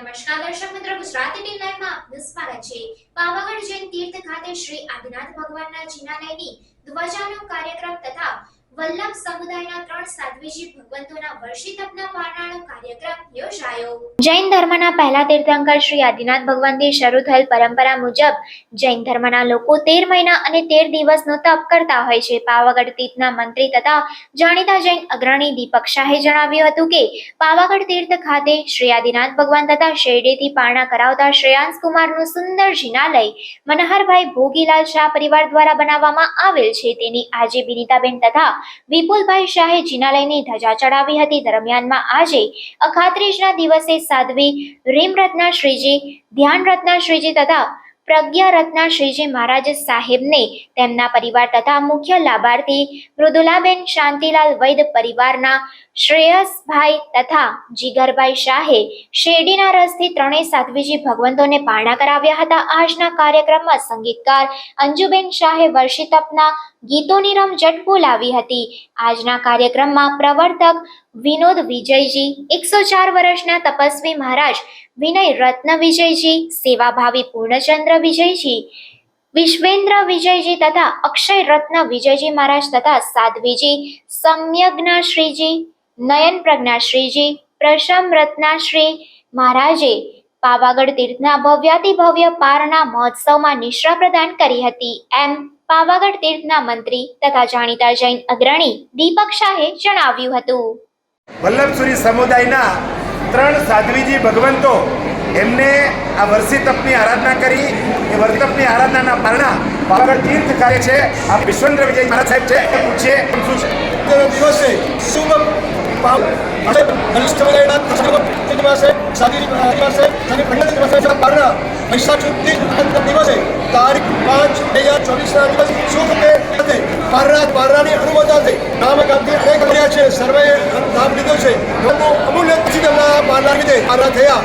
નમસ્કાર દર્શક મિત્રો, ગુજરાતી ટીવી લાઈવમાં આપનું સ્વાગત છે. પાવાગઢ જૈન તીર્થ ખાતે શ્રી આદિનાથ ભગવાનના જિનાલયની ધ્વજાનો કાર્યક્રમ તથા વલ્લભ સમુદાયના ત્રણ સાધ્વીજી ભગવંતોના વર્ષી તપના પારણાનો કાર્યક્રમ યોજાયો. જૈન ધર્મના પહેલા તીર્થંકર શ્રી આદિનાથ ભગવાનથી શરૂ થયેલ પરંપરા મુજબ જૈન ધર્મના લોકો તેર મહિના અને તેર દિવસનો તપ કરતા હોય છે. પાવાગઢ તીર્થના મંત્રી તથા જાણીતા જૈન અગ્રણી દીપક શાહે જણાવ્યું હતું કે, પાવાગઢ તીર્થ ખાતે શ્રી આદિનાથ ભગવાન તથા શેરડીથી પારણા કરાવતા શ્રેયાંશ કુમારનું સુંદર જિનાલય મનહરભાઈ ભોગીલાલ શાહ પરિવાર દ્વારા બનાવવામાં આવેલ છે. તેની આજે બિનિતાબેન તથા વિપુલભાઈ શાહે જિનાલયની ધજા ચડાવી હતી. દરમિયાનમાં આજે અખાત્રીજના દિવસે સાધ્વી રીમરત્ના શ્રીજી, ધ્યાનરત્ના શ્રીજી તથા પ્રજ્ઞારત્ના શ્રીજી મહારાજ સાહેબને તેમના પરિવાર તથા મુખ્ય લાભાર્થી મૃદુલાબેન શાંતિલાલ વૈદ પરિવારના શ્રેયસભાઈ તથા જીગરભાઈ શાહે શેરડીના રસથી ત્રણેય સાધ્વીજી ભગવંતોને પારણા કરાવ્યા હતા. આજના કાર્યક્રમમાં સંગીતકાર અંજુબેન શાહે વર્ષિતપના ગીતોની ગીતોની રમઝટ બોલાવી હતી. આજના કાર્યક્રમમાં પ્રવર્તક વિનોદ વિજયજી, એકસો ચાર વર્ષના તપસ્વી મહારાજ વિનય રત્ન વિજયજી, સેવાભાવી પૂર્ણચંદ્ર વિજયજી, વિશ્વેન્દ્ર વિજયજી તથા અક્ષય રત્ન વિજયજી મહારાજ તથા સાધ્વીજી સમ્યજ્ઞા શ્રીજી નયન પ્રજ્ઞાશ્રીજી પ્રશમ રત્નાશ્રી મહારાજે પાવાગઢ તીર્થના ભવ્યાતિ ભવ્ય પારના મહોત્સવમાં નિશ્રા પ્રદાન કરી હતી. એમ પાવાગઢ તીર્થના મંત્રી તથા જાણીતા જૈન અગ્રણી દીપક શાહે જણાવ્યું હતું. વલ્લભસુરી સમુદાયના ત્રણ સાધ્વીજી ભગવંતો એમને આ વર્ષી તપની આરાધના કરી. એ વર્તપની આરાધનાના પારણા પાવાગઢ તીર્થ કાર્ય છે. આ વિશ્વેન્દ્ર વિજય મહારાજ સાહેબ છે પૂછીએ શું છે? દિવસે શુભ પાવ અને બલિષ્ઠ વલયના કૃષ્ણ દિવસે, સાદી દિવસે, અને પંડિત દિવસે વૈશાખ સુધી દિવસે, તારીખ પાંચ બે હજાર ચોવીસના દિવસ શુભ તે પારરા પારરાની અનુમોદનથી નામ ગામથી અનેક કર્યા છે. સર્વે નામ લીધું છે. અમૂલ્ય પારણા લીધે પારરા થયા.